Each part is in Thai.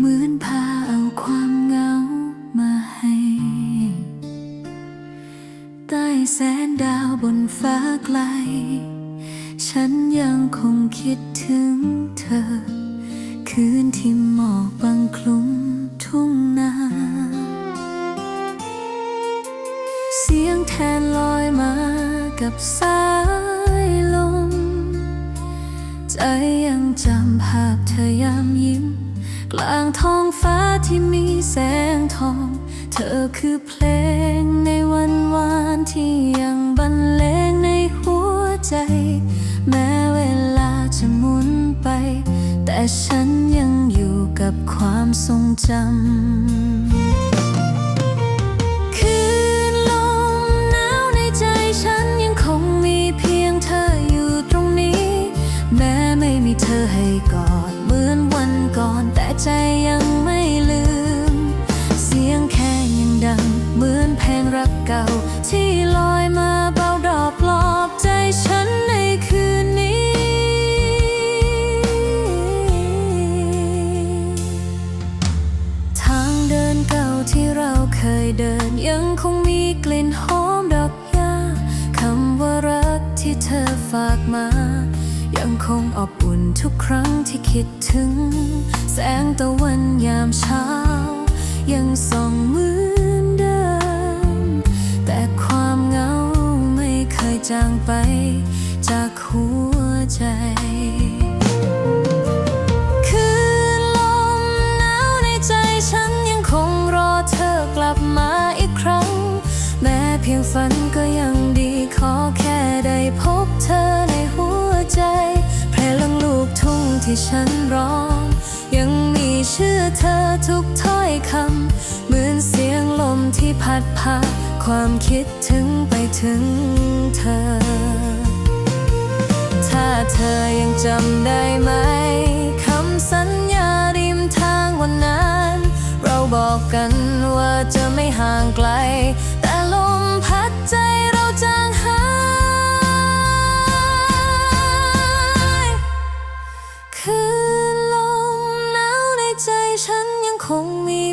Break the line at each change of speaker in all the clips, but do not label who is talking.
เหมือนพาเอาความเหงามาให้ ใต้แสนดาวบนฟ้าไกล ฉันยังคงคิดถึงเธอ คืนที่หมอกบังคลุมทุ่งนา เสียงแทนลอยมากับสายลม ใจยังจำภาพเธอยามยิ้ม กลางท้องฟ้าที่มีแสงทอง เธอคือเพลงในวันวานที่ยังบรรเลงในหัวใจ แม้เวลาจะหมุนไป แต่ฉันยังอยู่กับความทรงจำ ใจยังไม่ลืม เสียงแค่ยังดัง เหมือนเพลงรักเก่า ที่ลอยมาเบาดอกปลอบใจฉันในคืนนี้ ทางเดินเก่าที่เราเคยเดิน ยังคงมีกลิ่นหอมดอกหญ้าคำว่ารักที่เธอฝากมา ยังคงอบอุ่นทุกครั้งที่คิดถึง แสงตะวันยามเช้า ยังส่องเหมือนเดิม แต่ความเหงาไม่เคยจางไปจากหัวใจ ที่ฉันร้อง ยังมีชื่อเธอทุกถ้อยคำ เหมือนเสียงลมที่พัดพาความคิดถึงไปถึงเธอ ถ้าเธอยังจำได้ไหม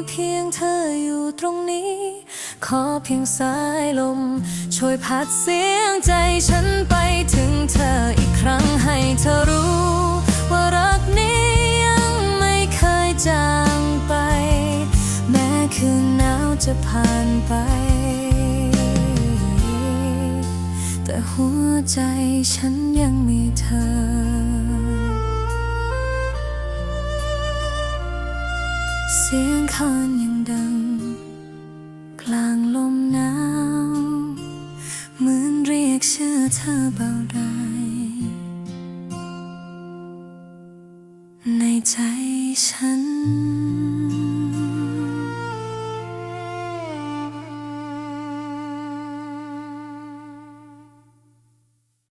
เพียงเธออยู่ตรงนี้ ขอเพียงสายลม ช่วยพัดเสียงใจฉันไปถึงเธออีกครั้งให้เธอรู้ ว่ารักนี้ยังไม่เคยจางไป แม้คืนหนาวจะผ่านไป แต่หัวใจฉันยังมีเธอ เสียงคานยังดัง กลางลมหนาวเหมือนเรียกชื่อเธอเบาได้ ในใจฉัน